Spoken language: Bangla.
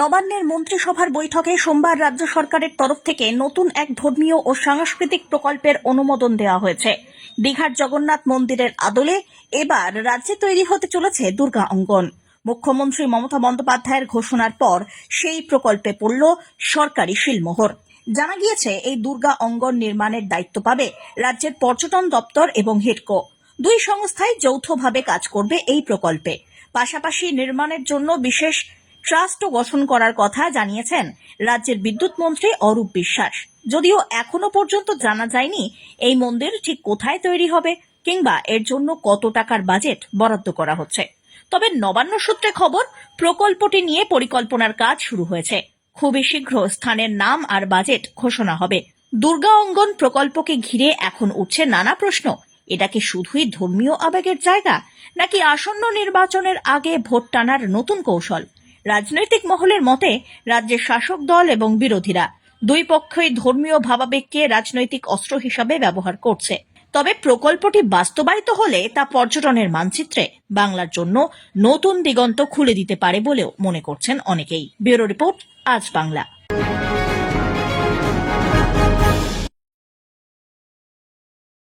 নবান্নের মন্ত্রিসভার বৈঠকে সোমবার রাজ্য সরকারের তরফ থেকে নতুন এক ধর্মীয় ও সাংস্কৃতিক প্রকল্পের অনুমোদন দেওয়া হয়েছে। দীঘার জগন্নাথ মন্দিরের আদলে এবার রাজ্যে তৈরি হতে চলেছে দুর্গা অঙ্গন। মুখ্যমন্ত্রী মমতা বন্দ্যোপাধ্যায়ের ঘোষণার পর সেই প্রকল্পে পড়ল সরকারি শিলমোহর। জানা গিয়েছে, এই দুর্গা অঙ্গন নির্মাণের দায়িত্ব পাবে রাজ্যের পর্যটন দপ্তর এবং হিডকো। দুই সংস্থাই যৌথভাবে কাজ করবে এই প্রকল্পে। পাশাপাশি নির্মাণের জন্য বিশেষ ট্রাস্টও গঠন করার কথা জানিয়েছেন রাজ্যের বিদ্যুৎ মন্ত্রী অরূপ বিশ্বাস। যদিও এখনও পর্যন্ত জানা যায়নি এই মন্দির ঠিক কোথায় তৈরি হবে কিংবা এর জন্য কত টাকার বাজেট বরাদ্দ করা হচ্ছে। তবে নবান্ন সূত্রে খবর, প্রকল্পটি নিয়ে পরিকল্পনার কাজ শুরু হয়েছে। খুবই শীঘ্র স্থানের নাম আর বাজেট ঘোষণা হবে। দুর্গা অঙ্গন প্রকল্পকে ঘিরে এখন উঠছে নানা প্রশ্ন। এটা কি শুধুই ধর্মীয় আবেগের জায়গা, নাকি আসন্ন নির্বাচনের আগে ভোট টানার নতুন কৌশল? রাজনৈতিক মহলের মতে রাজ্যের শাসক দল এবং বিরোধীরা দুই পক্ষই ধর্মীয় ভাবাবেগকে রাজনৈতিক অস্ত্র হিসাবে ব্যবহার করছে। তবে প্রকল্পটি বাস্তবায়িত হলে তা পর্যটনের মানচিত্রে বাংলার জন্য নতুন দিগন্ত খুলে দিতে পারে বলেও মনে করছেন অনেকেই। ব্যুরো রিপোর্ট, আজ বাংলা।